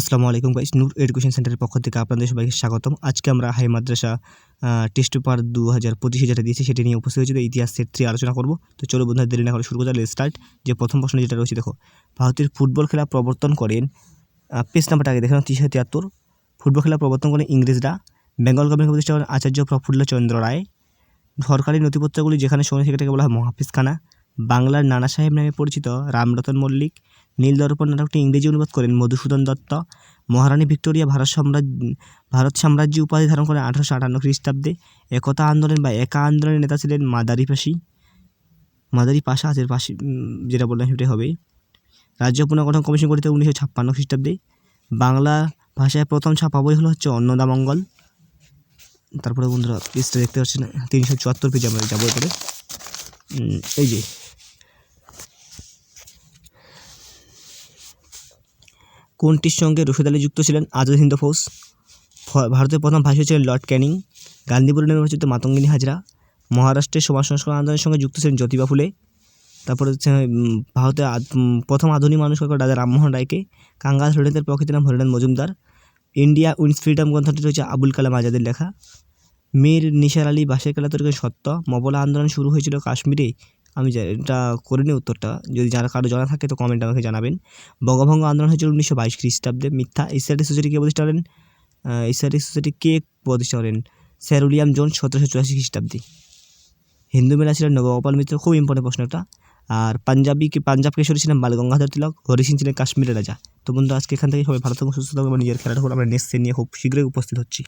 আসসালামু আলাইকুম গাইস নূর এডুকেশন সেন্টারের পক্ষ থেকে আপনাদের সবাইকে স্বাগতম। আজকে আমরা হাই মাদ্রাসা টেস্ট পেপার দু হাজার পঁচিশে যেটা দিয়েছি সেটি নিয়ে উপস্থিত হয়েছিল ইতিহাস থ্রি আলোচনা করব। তো চলো বন্ধুরা, দেরি না করে শুরু করা স্টার্ট যে প্রথম প্রশ্ন যেটা রয়েছে, দেখো ভারতের ফুটবল খেলা প্রবর্তন করেন পেজ নাম্বারটা আগে দেখলাম তিনশো তিয়াত্তর। ফুটবল খেলা প্রবর্তন করেন ইংরেজরা, বেঙ্গল গভর্নমেন্ট প্রতিষ্ঠা করেন আচার্য প্রফুল্ল চন্দ্র রায়। সরকারি নথিপত্রগুলি যেখানে শোনে সেটাকে বলা হয় মহাফিজখানা। বাংলার নানা সাহেব নামে পরিচিত রামরতন মল্লিক নীল দর্পণ নাটকটি ইংরেজি অনুবাদ করেন মধুসূদন দত্ত মহারানী ভিক্টোরিয়া ভারত সাম্রাজ্য ভারত সাম্রাজ্য উপাধি ধারণ করেন আঠারোশো আটান্ন খ্রিস্টাব্দে। একতা আন্দোলন বা একা আন্দোলনের নেতা ছিলেন মাদারি পাশি মাদারি পাশা আছে পাশি যেটা বললাম সেটাই হবে। রাজ্য পুনর্গঠন কমিশন গঠিত উনিশশো ছাপ্পান্ন খ্রিস্টাব্দে। বাংলা ভাষায় প্রথম ছাপা বই হলো হচ্ছে অন্নদামঙ্গল তারপরে বন্ধুরা পেজটা দেখতে পাচ্ছেন তিনশো চুয়াত্তর পেজে আমরা যাব উম, এই যে। কোনটির সঙ্গে রশিদ আলী যুক্ত ছিলেন? আজাদ হিন্দ ফৌজ। ভারতের প্রথম ভাষী ছিলেন লর্ড ক্যানিং। গান্ধীপুরে নির্বাচিত মাতঙ্গিনী হাজরা। মহারাষ্ট্রের সমাজ সংস্কার আন্দোলনের সঙ্গে যুক্ত ছিলেন জ্যোতিবা ফুলে। তারপরে হচ্ছে ভারতের প্রথম আধুনিক মানুষ রাজা রামমোহন রায়কে। কাঙ্গাল হরিণের প্রকৃত নাম Harinath Majumdar. India wins freedom গ্রন্থটি রয়েছে আবুল কালাম আজাদের লেখা। মীর নিসার আলী বাসের খেলা তরিকের সত্য। মবলা আন্দোলন শুরু হয়েছিল কাশ্মীরে। আমি এটা করিনি উত্তরটা। যদি যারা কারও জানা থাকে তো কমেন্ট আমাকে জানাবেন। বঙ্গভঙ্গ আন্দোলন হয়েছিল উনিশশো বাইশ খ্রিস্টাব্দে। মিথ্যা ইসরায়েলি সোসাইটি কে প্রতিষ্ঠা করেন? ইসরায়েলি সোসাইটি কে প্রতিষ্ঠা করেন? স্যার উইলিয়াম জোন্স সতেরোশো চুরাশি খ্রিস্টাব্দে। হিন্দু মেলা ছিলেন নবগোপাল মিত্র, খুব ইম্পর্টেন্ট প্রশ্ন একটা আর পাঞ্জাবি কি, পাঞ্জাব কেশরী ছিলেন বাল গঙ্গাধর তিলক, হরি সিং ছিলেন কাশ্মীরের রাজা। তো বন্ধু, আজকে এখান থেকে সবাই থাকুন, সুস্থ থাকুন, এবং নিজের খেলাটা আমরা নেক্সট নিয়ে খুব শীঘ্রই উপস্থিত হচ্ছি।